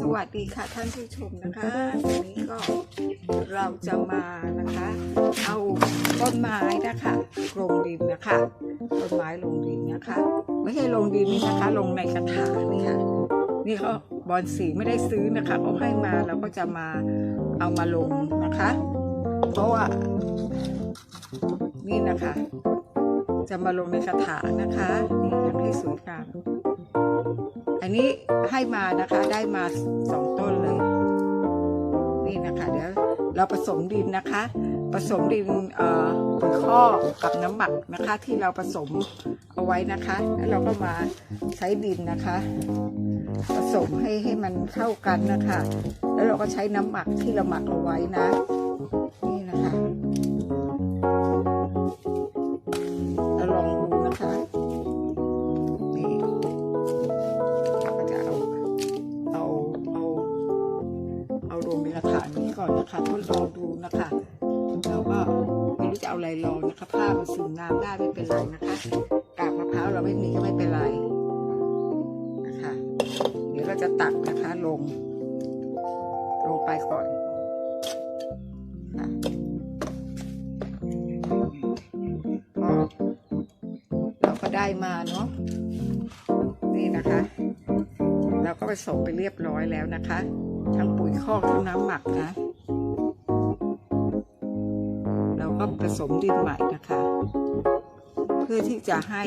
สวัสดีค่ะท่านผู้ชมนะคะวันนี้ก็เราจะมานะคะ เอาต้นไม้นะคะลงดินนะคะต้นไม้ลงดินนะคะ ไม่ใช่ลงดินนี่นะคะ ลงในกระถางนี่ค่ะนี่เขาบอลสีไม่ได้ซื้อนะคะเขาให้มาเราก็จะมาเอามาลงนะคะ เพราะว่า นี่นะคะ จะมาลงในกระถางนะคะนี่ทำให้สวยงาม อันนี้ให้มานะคะได้มาสองต้นเลย นี่นะคะเดี๋ยวเราผสมดินนะคะ ผสมดินเอ่อปุ๋ยข้อกกับน้ำหมักนะคะ ที่เราผสมเอาไว้นะคะ แล้วเราก็มาใช้ดินนะคะ ผสมให้ให้มันเข้ากันนะคะ แล้วเราก็ใช้น้ำหมักที่เราหมักเอาไว้นะ นี้ก่อนนะคะทดลองดูนะคะแล้วก็ไม่รู้จะเอาอะไรรองนะคะผ้ามันซึมน้ำได้ไม่เป็นไรนะคะกากมะพร้าวเราไม่มีก็ไม่เป็นไรนะคะ เดี๋ยวเราจะตักนะคะลง ลงไปก่อนค่ะเราก็ได้มาเนาะนี่นะคะ เราก็ผสมไปเรียบร้อยแล้วนะคะ ทั้งปุ๋ยคอกทั้งน้ำหมักนะ เราก็ผสมดินใหม่นะคะ เพื่อที่จะให้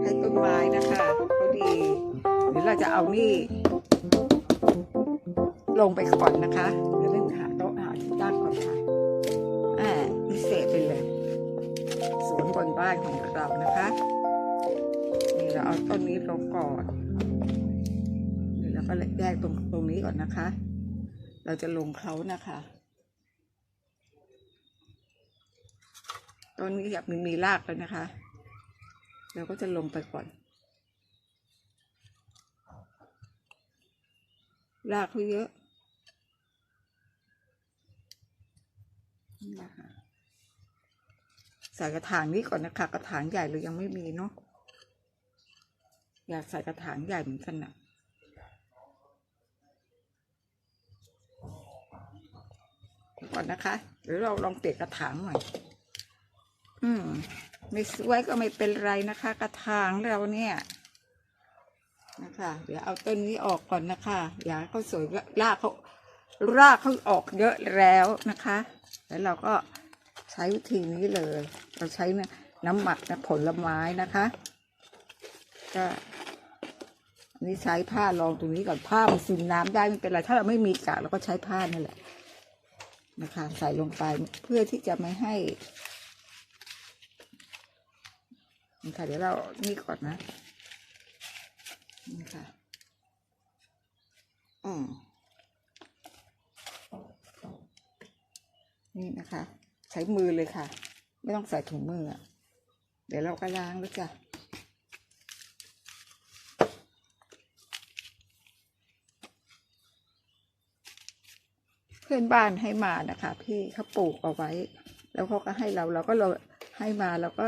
ให้ต้นไม้นะคะเขาดีเดี๋ยวเราจะเอานี่ ลงไปก่อนนะคะเดี๋ยวเล่นหาโต๊ะหาที่ตั้งก่อนค่ะอ่าพิเศษไปเลยสวนบนบ้านของเรานะคะนี่เราเอาต้นนี้ลงก่อน นี่เราก็แยกตรงตรงนี้ก่อนนะคะ เราจะลงเขานะคะต้นนี้อยากมีมีรากแล้วนะคะ เราก็จะลงไปก่อน รากเขาเยอะนี่นะคะใส่กระถางนี้ก่อนนะคะ กระถางใหญ่เรายังไม่มีเนาะอยากใส่กระถางใหญ่เหมือนกันนะเดี๋ยว ก่อนนะคะเดี๋ยวเราลองเปลี่ยนกระถางหน่อย อืม ไม่สวยก็ไม่เป็นไรนะคะ กระถางเราเนี่ยนะคะ เดี๋ยวเอาต้นนี้ออกก่อนนะคะ อย่าให้เขาสวยรากเขารากเขาออกเยอะแล้วนะคะ แล้วเราก็ใช้วิธีนี้เลย เราใช้น้ำหมักนะผลไม้นะคะ ก็อันนี้ใช้ผ้ารองตรงนี้ก่อนผ้ามันซึมน้ำได้ไม่เป็นไร ถ้าเราไม่มีกากเราก็ใช้ผ้านั่นแหละ นะคะ ใส่ลงไปเพื่อที่จะไม่ให้นี่ค่ะเดี๋ยวเรานี่ก่อนนะนี่ค่ะอืมนี่นะคะ ใช้มือเลยค่ะ ไม่ต้องใส่ถุงมืออะเดี๋ยวเราก็ล้างแล้วจ้ะ เพื่อนบ้านให้มานะคะ พี่เขาปลูกเอาไว้ แล้วเขาก็ให้เราเราก็เราให้มาเราก็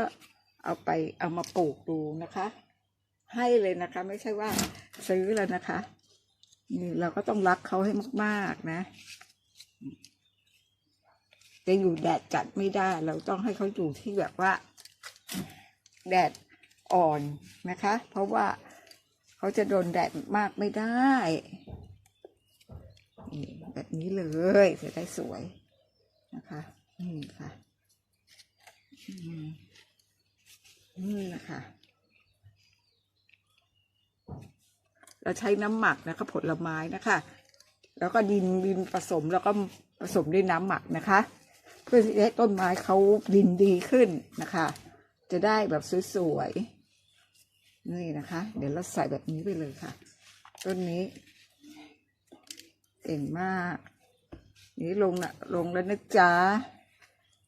เอาไปเอามาปลูกดูนะคะ ให้เลยนะคะ ไม่ใช่ว่าซื้อแล้วนะคะนี่เราก็ต้องรักเขาให้มากๆนะจะอยู่แดดจัดไม่ได้ เราต้องให้เขาอยู่ที่แบบว่า แดดอ่อนนะคะ เพราะว่าเขาจะโดนแดดมากไม่ได้ แบบนี้เลยจะได้สวยนะคะนี่ค่ะนี่นะคะเราใช้น้ำหมักนะคะผลไม้นะคะ แล้วก็ดินดินผสมแล้วก็ผสมด้วยน้ำหมักนะคะ เพื่อให้ต้นไม้เขาดินดีขึ้นนะคะ จะได้แบบสวยๆนี่นะคะ เดี๋ยวเราใส่แบบนี้ไปเลยค่ะ ต้นนี้ เก่งมาก นี่ลงนะลงแล้วนะจ๊ะ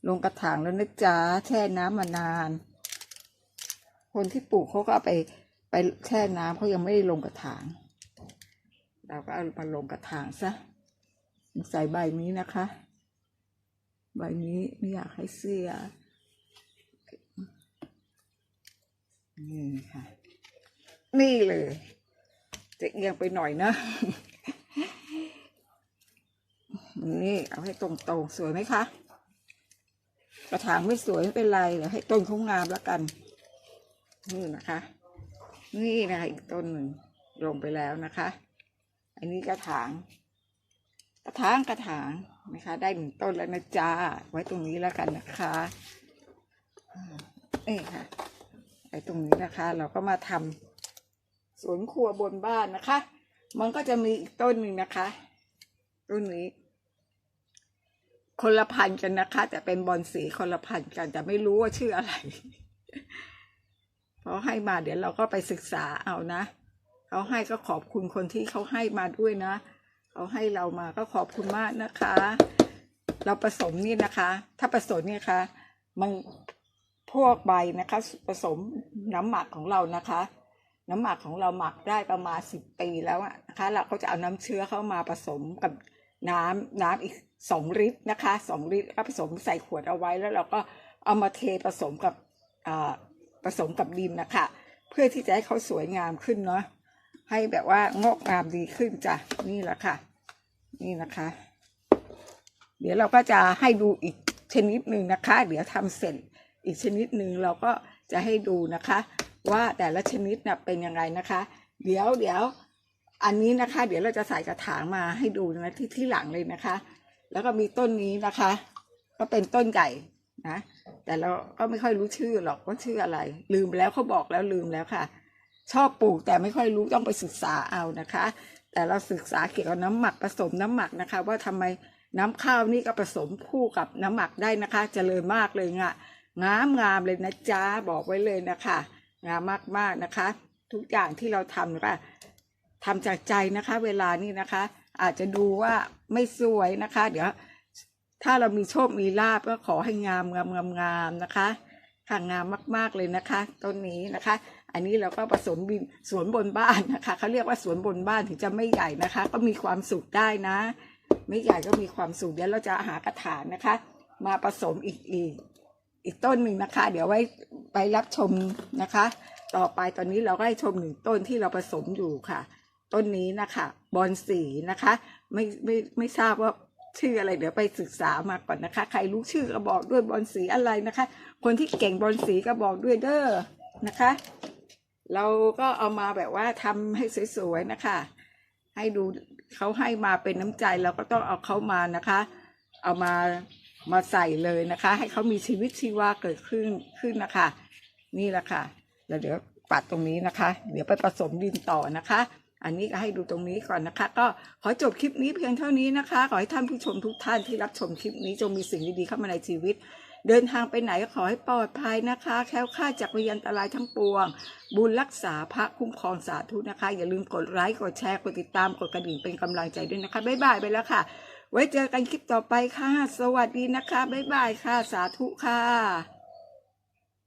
ลงกระถางแล้วนะจ๊ะแช่น้ำมานาน คนที่ปลูกเขาก็เอาไปไปแช่น้ำเขายังไม่ได้ลงกระถาง เราก็เอามาลงกระถางซะใส่ใบนี้นะคะ ใบนี้ไม่อยากให้เสียนี่ค่ะ นี่เลย จะเอียงไปหน่อยนะ นี่เอาให้ตรงๆ สวยไหมคะ กระถางไม่สวยไม่เป็นไรเดี๋ยวให้ต้นเขางามแล้วกัน นี่นะคะ นี่นะคะอีกต้นหนึ่งลงไปแล้วนะคะ อันนี้กระถาง กระถางกระถางนะคะ ได้หนึ่งต้นแล้วนะจ๊ะไว้ตรงนี้แล้วกันนะคะอ่านี่ค่ะไว้ตรงนี้นะคะ เราก็มาทำสวนครัวบนบ้านนะคะ มันก็จะมีอีกต้นหนึ่งนะคะ ต้นนี้ คนละพันกันนะคะ แต่เป็นบอลสีคนละพันกัน แต่ไม่รู้ว่าชื่ออะไรเพราะให้มาเดี๋ยวเราก็ไปศึกษาเอานะเขาให้ก็ขอบคุณคนที่เขาให้มาด้วยนะเขาให้เรามาก็ขอบคุณมากนะคะ เราผสมนี่นะคะ ถ้าผสมนี่คะมันพวกใบนะคะ ผสมน้ำหมักของเรานะคะ น้ำหมักของเราหมักได้ประมาณสิบปีแล้วนะคะ เราก็จะเอาน้ำเชื้อเข้ามาผสมกับ น้ำน้ำอีกสองลิตรนะคะสองลิตรก็ผสมใส่ขวดเอาไว้แล้วเราก็เอามาเทผสมกับผสมกับดินนะคะ เพื่อที่จะให้เขาสวยงามขึ้นเนาะให้แบบว่างอกงามดีขึ้นจ้ะนี่แหละค่ะ นี่นะคะ เดี๋ยวเราก็จะให้ดูอีกชนิดหนึ่งนะคะ เดี๋ยวทำเสร็จอีกชนิดหนึ่งเราก็จะให้ดูนะคะ ว่าแต่ละชนิดน่ะเป็นยังไงนะคะ เดี๋ยวเดี๋ยว อันนี้นะคะ เดี๋ยวเราจะใส่กระถางมาให้ดูนะที่ที่หลังเลยนะคะ แล้วก็มีต้นนี้นะคะ ก็เป็นต้นใหญ่นะ แต่เราก็ไม่ค่อยรู้ชื่อหรอกว่าชื่ออะไร ลืมแล้วเขาบอกแล้วลืมแล้วค่ะ ชอบปลูกแต่ไม่ค่อยรู้ต้องไปศึกษาเอานะคะ แต่เราศึกษาเกี่ยวกับน้ำหมักผสมน้ำหมักนะคะ ว่าทำไมน้ำข้าวนี่ก็ผสมคู่กับน้ำหมักได้นะคะเจริญมากเลยงะงามงามเลยนะจ๊ะบอกไว้เลยนะคะ งามมากๆนะคะ ทุกอย่างที่เราทำนะคะ ทำจากใจนะคะ เวลานี้นะคะ อาจจะดูว่าไม่สวยนะคะ เดี๋ยวถ้าเรามีโชค มีลาบก็ขอให้งามงามงามงามนะคะค่ะงามมาก ๆ เลยนะคะ ต้นนี้นะคะ อันนี้เราก็ผสมบินสวนบนบ้านนะคะเขาเรียกว่าสวนบนบ้านถึงจะไม่ใหญ่นะคะ ก็มีความสุขได้นะ ไม่ใหญ่ก็มีความสุขเดี๋ยวเราจะหากระถางนะคะ มาผสมอีกอีกอีกต้นหนึ่งนะคะ เดี๋ยวไว้ไปรับชมนะคะ ต่อไปตอนนี้เราก็ให้ชมหนึ่งต้นที่เราผสมอยู่ค่ะ ต้นนี้นะคะบอนสีนะคะ ไม่ไม่ไม่ทราบว่าชื่ออะไรเดี๋ยวไปศึกษามาก่อนนะคะ ใครรู้ชื่อก็บอกด้วยบอนสีอะไรนะคะ คนที่เก่งบอนสีก็บอกด้วยเด้อนะคะ เราก็เอามาแบบว่าทำให้สวยๆนะคะ ให้ดูเขาให้มาเป็นน้ำใจเราก็ต้องเอาเขามานะคะ เอามามาใส่เลยนะคะ ให้เขามีชีวิตชีวาเกิดขึ้นขึ้นนะคะ นี่แหละค่ะแล้วเดี๋ยวปัดตรงนี้นะคะ เดี๋ยวไปผสมดินต่อนะคะ อันนี้ก็ให้ดูตรงนี้ก่อนนะคะ ก็ขอจบคลิปนี้เพียงเท่านี้นะคะ ขอให้ท่านผู้ชมทุกท่านที่รับชมคลิปนี้จงมีสิ่งดีๆเข้ามาในชีวิต เดินทางไปไหนก็ขอให้ปลอดภัยนะคะ แคล้วคลาดจากพยันตรายทั้งปวง บุญรักษาพระคุ้มครองสาธุนะคะ อย่าลืมกดไลค์กดแชร์กดติดตามกดกระดิ่งเป็นกำลังใจด้วยนะคะบ๊ายบายไปแล้วค่ะ ไว้เจอกันคลิปต่อไปค่ะ สวัสดีนะคะบ๊ายบายค่ะสาธุค่ะ